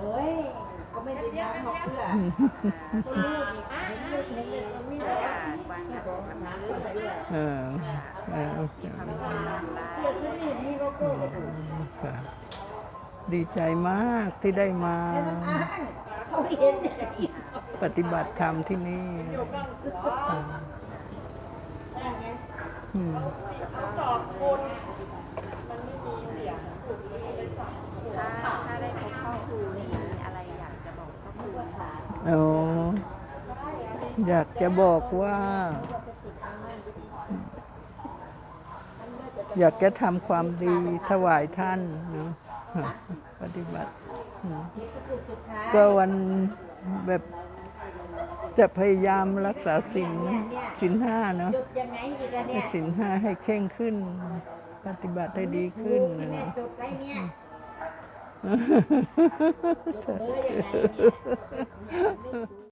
เฮ้ยก็ไม่เป็นน้ำหรอกเพื่อคนลูกนี่เล็กเล็กเล็กมันไม่ได้วางกระสุนน้ำเลือดเออเออทำให้ทำได้เล็กนี่มีโลโก้กับผมค่ะดีใจมากที่ได้มาอ้างเขาเห็นเนี่ยปฏิบัติธรรมที่นี่อืม ถ้าถ้าได้พบพ่อครูนี่อะไรอยากจะบอกพ่อครูค่ะโอ้อยากจะบอกว่า อยากจะทำความดีถวายท่านเนาะปฏิบัติ ก็วันแบบ จะพยายามรักษาสิ่งสินห้าเนาะจุดยังไงอีกอะเนี่ยสินห้าให้เข่งขึ้น ปฏิบัติให้ดีขึ้นที่แม่นะ